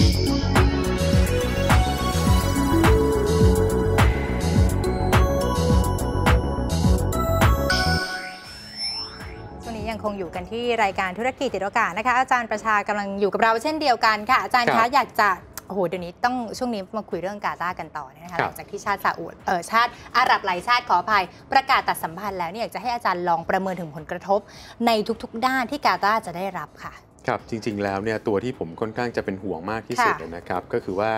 ช่วงนี้ยังคงอยู่กันที่รายการธุรกิจติดโอกาสนะคะ อาจารย์ประชากำลังอยู่กับเราเช่นเดียวกันค่ะ อาจารย์ครัคะบอยากจะโอ้โหเดี๋ยวนี้ต้องช่วงนี้มาคุยเรื่องกาตาร์กันต่อนะคะคหรับลังจากที่ชาติซาอุดเออชาติอาหรับหลายชาติขออภัยประกาศตัดสัมพันธ์แล้วเนี่ยอยากจะให้อาจารย์ลองประเมินถึงผลกระทบในทุกๆ ด้านที่กาตาร์จะได้รับค่ะ ครับจริงๆแล้วเนี่ยตัวที่ผมค่อนข้างจะเป็นห่วงมากที่สุดค่ะนะครับก็คือว่า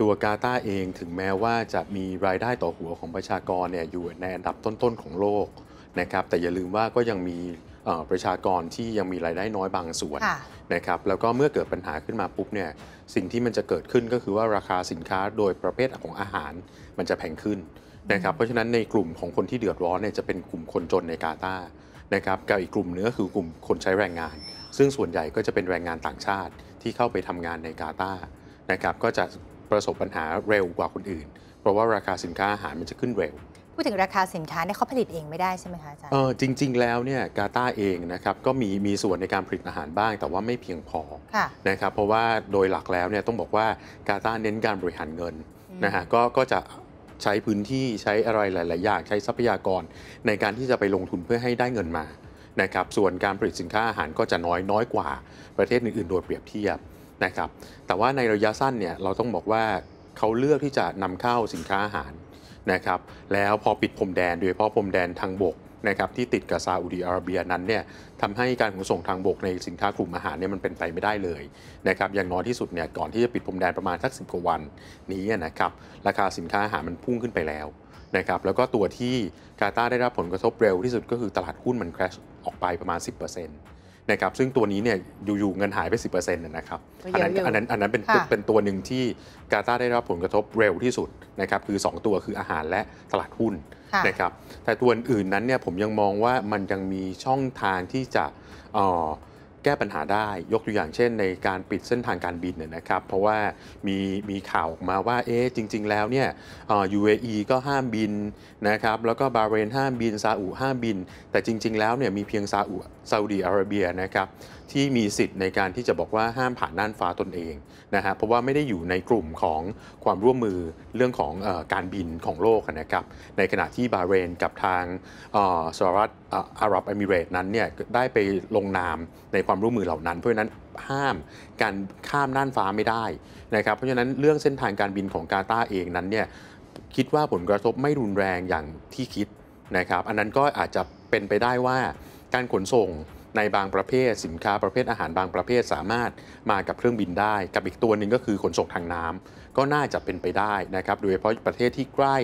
ตัวกาตาร์เองถึงแม้ว่าจะมีรายได้ต่อหัวของประชากรเนี่ยอยู่ในอันดับต้นๆของโลกนะครับแต่อย่าลืมว่าก็ยังมีเอ่อประชากรที่ยังมีรายได้น้อยบางส่วนค่ะนะครับแล้วก็เมื่อเกิดปัญหาขึ้นมาปุ๊บเนี่ยสิ่งที่มันจะเกิดขึ้นก็คือว่าราคาสินค้าโดยประเภทของอาหารมันจะแพงขึ้นนะครับเพราะฉะนั้นในกลุ่มของคนที่เดือดร้อนเนี่ยจะเป็นกลุ่มคนจนในกาตาร์นะครับกับอีกกลุ่มหนึงก็คือกลุ่มคนใช้แรงงาน ซึ่งส่วนใหญ่ก็จะเป็นแรงงานต่างชาติที่เข้าไปทำงานในกาตาร์นะครับก็จะประสบปัญหาเร็วกว่าคนอื่น เพราะว่าราคาสินค้าอาหารมันจะขึ้นเร็ว พูดถึงราคาสินค้าเนี่ยเขาผลิตเองไม่ได้ใช่ไหมคะอาจารย์เออจริง ๆ แล้วเนี่ยกาตาร์เองนะครับก็มีมีส่วนในการผลิตอาหารบ้าง แต่ว่าไม่เพียงพอค่ะนะครับเพราะว่าโดยหลักแล้วเนี่ยต้องบอกว่ากาตาร์เน้นการบริหารเงินอืมนะฮะก็ก็จะใช้พื้นที่ใช้อะไรหลาย ๆ อย่างใช้ทรัพยากรในการที่จะไปลงทุนเพื่อให้ได้เงินมา นะครับส่วนการผลิตสินค้าอาหารก็จะน้อยน้อยกว่าประเทศอื่นๆ โดยเปรียบเทียบนะครับแต่ว่าในระยะสั้นเนี่ยเราต้องบอกว่าเขาเลือกที่จะนำเข้าสินค้าอาหารนะครับแล้วพอปิดพรมแดนโดยเฉพาะพรมแดนทางบกนะครับที่ติดกับซาอุดิอาระเบียนั้นเนี่ยทำให้การขนส่งทางบกในสินค้ากลุ่มอาหารเนี่ยมันเป็นไปไม่ได้เลยนะครับอย่างน้อยที่สุดเนี่ยก่อนที่จะปิดพรมแดนประมาณสักสิบกว่าวันนี้นะครับราคาสินค้าอาหารมันพุ่งขึ้นไปแล้ว นะครับแล้วก็ตัวที่กาตาร์ได้รับผลกระทบเร็วที่สุดก็คือตลาดหุ้นมัน crash ออกไปประมาณ 10%นะครับซึ่งตัวนี้เนี่ยอยู่ๆเงินหายไป 10%นะครับก็อันเยอะอยู่นั้นอันนั้นอันนั้นเป็นค่ะเป็นตัวหนึ่งที่กาตาร์ได้รับผลกระทบเร็วที่สุดนะครับคือ 2 ตัวคืออาหารและตลาดหุ้นค่ะนะครับแต่ตัวอื่นๆนั้นเนี่ยผมยังมองว่ามันยังมีช่องทางที่จะเอ่อ แก้ปัญหาได้ยกตัวอย่างเช่น ในการปิดเส้นทางการบินเนี่ยนะครับ เพราะว่ามีมีข่าวออกมาว่าเอ๊ะจริง ๆ แล้วเนี่ยอ่อ UAE ก็ห้ามบินนะครับแล้วก็บาเรนห้ามบินซาอุห้ามบิน แต่จริง ๆ แล้วเนี่ยมีเพียงซาอุซาอุดีอาระเบียนะครับที่มีสิทธิ์ในการที่จะบอกว่าห้ามผ่านน่านฟ้าตนเองนะฮะเพราะว่าไม่ได้อยู่ในกลุ่มของความร่วมมือเรื่องของออการบินของโลกนะครับในขณะที่บาเรนกับทางสหรัฐอาหรับเอมิเรตส์นั้นเนี่ยได้ไปลงนามในความร่วมมือเหล่านั้น เพราะฉะนั้นห้ามการข้ามน่านฟ้าไม่ได้นะครับเพราะฉะนั้นเรื่องเส้นทางการบินของกาตาร์เองนั้นเนี่ยคิดว่าผลกระทบไม่รุนแรงอย่างที่คิดนะครับอันนั้นก็อาจจะเป็นไปได้ว่าการขนส่ง ในบางประเภทสินค้าประเภทอาหารบางประเภทสามารถมากับเครื่องบินได้ กับอีกตัวหนึ่งก็คือขนส่งทางน้ำ ก็น่าจะเป็นไปได้นะครับโดยเฉพาะประเทศที่ใกล้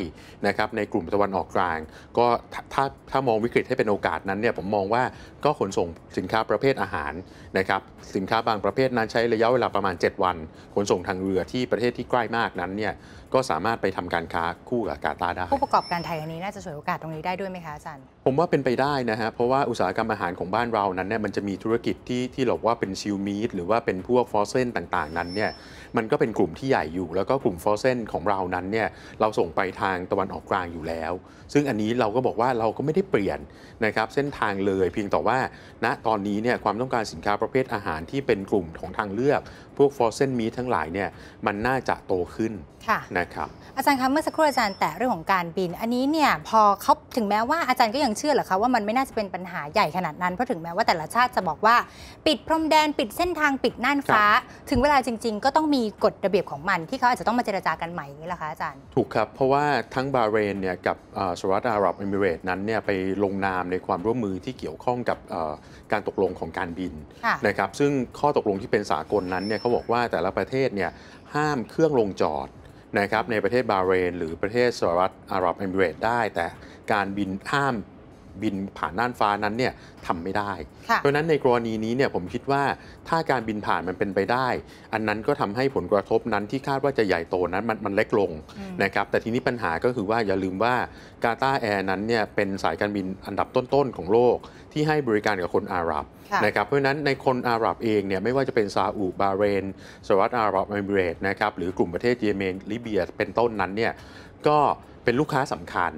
นะครับในกลุ่มตะวันออกกลาง ก็ถ้าถ้าถ้ามองวิกฤตให้เป็นโอกาสนั้นเนี่ยผมมองว่าก็ขนส่งสินค้าประเภทอาหารนะครับสินค้าบางประเภทนั้นใช้ระยะเวลาประมาณ 7 วัน ขนส่งทางเรือที่ประเทศที่ใกล้มากนั้นเนี่ยก็สามารถไปทำการค้าคู่กับกาตาร์ได้ผู้ประกอบการไทยอันนี้น่าจะฉวยโอกาสตรงนี้ได้ด้วยไหมคะอาจารย์ผมว่าเป็นไปได้นะฮะเพราะว่าอุตสาหกรรมอาหารของบ้านเรานั้นเนี่ยมันจะมีธุรกิจที่ที่เราว่าเป็นชิลมีดหรือว่าเป็นพวกฟอสเซนต่างๆ นั้นเนี่ยมันก็เป็นกลุ่มที่ใหญ่อยู่แล้วก็กลุ่มฟอสเซนของเรานั้นเนี่ยเราส่งไปทางตะวันออกกลางอยู่แล้ว ซึ่งอันนี้เราก็บอกว่าเราก็ไม่ได้เปลี่ยนนะครับเส้นทางเลยเพียงแต่ว่าณตอนนี้เนี่ยความต้องการสินค้าประเภทอาหารที่เป็นกลุ่มของทางเลือก พวกฟอสเซนมีทั้งหลายเนี่ยมันน่าจะโตขึ้นค่ะนะครับอาจารย์คะเมื่อสักครู่อาจารย์แตะเรื่องของการบิน อันนี้เนี่ยพอเขาถึงแม้ว่าอาจารย์ก็ยังเชื่อเหรอคะว่ามันไม่น่าจะเป็นปัญหาใหญ่ขนาดนั้นเพราะถึงแม้ว่าแต่ละชาติจะบอกว่า ปิดพรมแดนปิดเส้นทางปิดน่านฟ้า ถึงเวลาจริง ๆ ก็ต้องมีกฎระเบียบของมันที่เขาอาจจะต้องมาเจรจากันใหม่อย่างนี้แหละคะอาจารย์ ถูกครับ เพราะว่าทั้งบาห์เรนเนี่ยกับเอ่อสหรัฐอาหรับเอมิเรตส์นั้นเนี่ยไปลงนามในความร่วมมือที่เกี่ยวข้องกับเอ่อการตกลงของการบินค่ะนะครับซึ่งข้อตกลงที่เป็นสากลนั้นเนี่ยเขาบอกว่าแต่ละประเทศเนี่ยห้ามเครื่องลงจอดนะครับในประเทศบาห์เรน หรือประเทศสหรัฐอาหรับเอมิเรตส์ได้ แต่การบินห้าม บินผ่านน่านฟ้านั้นเนี่ยทำไม่ได้ค่ะเพราะฉะนั้นในกรณีนี้เนี่ยผมคิดว่าถ้าการบินผ่านมันเป็นไปได้ อันนั้นก็ทำให้ผลกระทบนั้นที่คาดว่าจะใหญ่โตนั้นมันมันเล็กลงอืมนะครับแต่ทีนี้ปัญหาก็คือว่าอย่าลืมว่ากาตาร์แอร์นั้นเนี่ยเป็นสายการบินอันดับต้นๆของโลกที่ให้บริการกับคนอาหรับค่ะนะครับเพราะฉะนั้นในคนอาหรับเองเนี่ยไม่ว่าจะเป็นซาอุบาห์เรนสหรัฐอาหรับเอมิเรตส์นะครับหรือกลุ่มประเทศเยเมนลิเบียเป็นต้นนั้นเนี่ยก็เป็นลูกค้าสำคัญ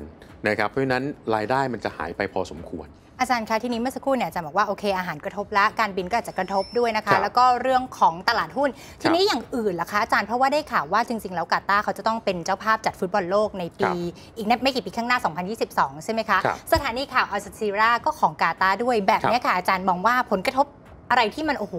นะครับเพราะฉะนั้นรายได้มันจะหายไปพอสมควร อาจารย์คะทีนี้เมื่อสักครู่เนี่ยอาจารย์บอกว่าโอเคอาหารกระทบละการบินก็อาจจะกระทบด้วยนะครัคะ บแล้วก็เรื่องของตลาดหุ้น ทีนี้อย่างอื่นล่ะคะอาจารย์เพราะว่าได้ข่าวว่าจริง ๆ แล้วกาตาร์เขาจะต้องเป็นเจ้าภาพจัดฟุตบอลโลกในปี อีกไม่กี่ปีข้างหน้า 2022 ใช่ไหมคะ ครับสถานีข่าวอัลจ z ซีราก็ของกาตาร์ด้วยแบบเนี้ยค่ะอาจารย์มองว่าผลกระทบ อะไรที่มันโอ้โห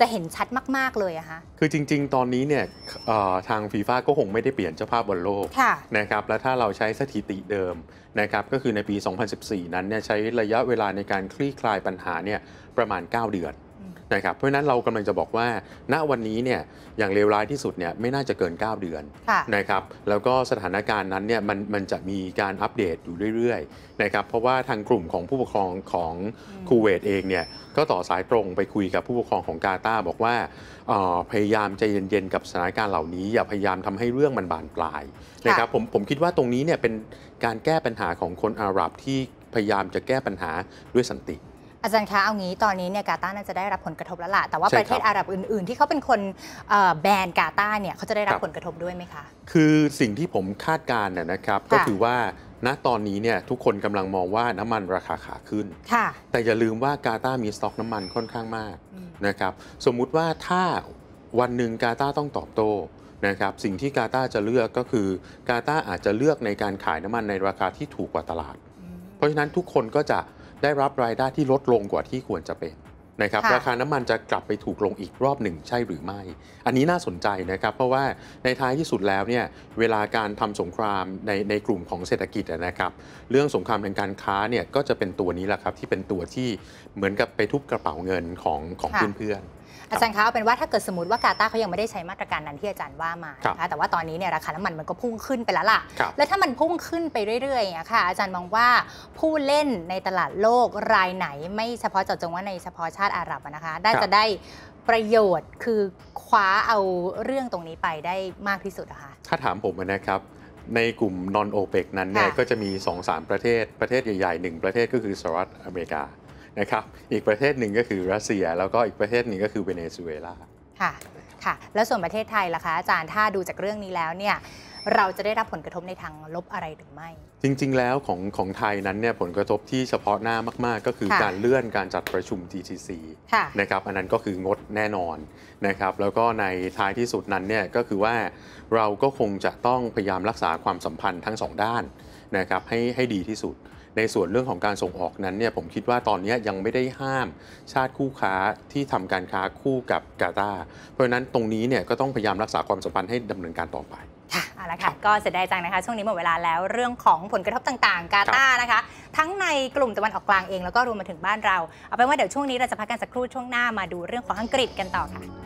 จะเห็นชัดมาก ๆ เลยอะคะคือจริง ๆ ตอนนี้เนี่ยเอ่อทางฟีฟ่าก็คงไม่ได้เปลี่ยนเจ้าภาพบอลโลกค่ะนะครับและถ้าเราใช้สถิติเดิมนะครับก็คือในปี 2014 นั้นเนี่ยใช้ระยะเวลาในการคลี่คลายปัญหาเนี่ยประมาณ 9 เดือนอืม นะครับเพราะฉะนั้นเรากำลังจะบอกว่า ณวันนี้เนี่ยอย่างเลวร้ายที่สุดเนี่ยไม่น่าจะเกิน 9 เดือนค่ะนะครับแล้วก็สถานการณ์นั้นเนี่ยมันมันจะมีการอัปเดตอยู่เรื่อยๆนะครับเพราะว่าทางกลุ่มของผู้ปกครองของอืมคูเวตเองเนี่ยก็ต่อสายตรงไปคุยกับผู้ปกครองของกาตาร์บอกว่าเอ่อพยายามใจเย็นๆกับสถานการณ์เหล่านี้ อย่าพยายามทำให้เรื่องมันบานปลายนะครับผมผมคิดว่าตรงนี้เนี่ยเป็นการแก้ปัญหาของคนอาหรับที่พยายามจะแก้ปัญหาด้วยสันติ อาจารย์คะเอางี้ตอนนี้เนี่ยกาตาร์น่าจะได้รับผลกระทบแล้วล่ะแต่ว่าใช่ประเทศครับอาหรับอื่น ๆ ที่เขาเป็นคนเอ่อแบนกาตาร์เนี่ยเขาจะได้รับครับผลกระทบด้วยไหมคะ คือสิ่งที่ผมคาดการณ์นะนะครับก็คือว่าณตอนนี้เนี่ยทุกคนกำลังมองว่าน้ำมันราคาขาขึ้นค่ะแต่อย่าลืมว่ากาตาร์มีสต็อกน้ำมันค่อนข้างมากอืมนะครับสมมุติว่าถ้าวันหนึ่งกาตาร์ต้องตอบโต้นะครับสิ่งที่กาตาร์จะเลือกก็คือกาตาร์อาจจะเลือกในการขายน้ำมันในราคาที่ถูกกว่าตลาด เพราะฉะนั้นทุกคนก็จะ ได้รับรายได้ที่ลดลงกว่าที่ควรจะเป็นนะครับค่ะราคาน้ำมันจะกลับไปถูกลงอีกรอบหนึ่งใช่หรือไม่ อันนี้น่าสนใจนะครับ เพราะว่าในท้ายที่สุดแล้วเนี่ยเวลาการทำสงครามในในกลุ่มของเศรษฐกิจอะนะครับ เรื่องสงครามทางการค้าเนี่ยก็จะเป็นตัวนี้แหละครับที่เป็นตัวที่เหมือนกับไปทุบกระเป๋าเงินของของค่ะเพื่อน อาจารย์คะเอาเป็นว่าถ้าเกิดสมมติว่ากาตาร์เขายังไม่ได้ใช้มาตรการนั้นที่อาจารย์ว่ามาครับนะคะแต่ว่าตอนนี้เนี่ยราคาน้ำมันมันก็พุ่งขึ้นไปแล้วล่ะๆครับแล้วถ้ามันพุ่งขึ้นไปเรื่อยๆอย่างเงี้ยค่ะ อาจารย์มองว่าผู้เล่นในตลาดโลกรายไหน ไม่เฉพาะเจาะจงว่าในเฉพาะชาติอาหรับอะนะคะ ได้ครับจะได้ประโยชน์คือคว้าเอาเรื่องตรงนี้ไปได้มากที่สุดอะคะถ้าถามผมนะครับในกลุ่มนอนโอเปกนั้นเนี่ยค่ะก็จะมี 2-3 ประเทศประเทศใหญ่ๆหนึ่งประเทศก็คือสหรัฐอเมริกา นะครับอีกประเทศหนึ่งก็คือรัสเซีย แล้วก็อีกประเทศหนึ่งก็คือเวเนซุเอลาค่ะค่ะ แล้วส่วนประเทศไทยล่ะคะอาจารย์ถ้าดูจากเรื่องนี้แล้วเนี่ยเราจะได้รับผลกระทบในทางลบอะไรหรือไม่ จริง ๆ แล้วของของไทยนั้นเนี่ยผลกระทบที่เฉพาะหน้ามากๆ ก็คือค่ะการเลื่อนการจัดประชุม GTC ค่ะนะครับอันนั้นก็คืองดแน่นอนนะครับแล้วก็ในท้ายที่สุดนั้นเนี่ยก็คือว่าเราก็คงจะต้องพยายามรักษาความสัมพันธ์ทั้งสองด้านนะครับให้ให้ดีที่สุด ในส่วนเรื่องของการส่งออกนั้นเนี่ยผมคิดว่าตอนนี้ยังไม่ได้ห้ามชาติคู่ค้าที่ทำการค้าคู่กับกาตาร์เพราะฉะนั้นตรงนี้เนี่ยก็ต้องพยายามรักษาความสัมพันธ์ให้ดำเนินการต่อไปค่ะเอาละค่ะ ก็เสียดายจังนะคะ ช่วงนี้หมดเวลาแล้วเรื่องของผลกระทบต่างๆ กาตาร์นะคะ ทั้งในกลุ่มตะวันออกกลางเองแล้วก็รวมมาถึงบ้านเรา เอาเป็นว่าเดี๋ยวช่วงนี้เราจะพักกันสักครู่ช่วงหน้ามาดูเรื่องของอังกฤษกันต่อค่ะ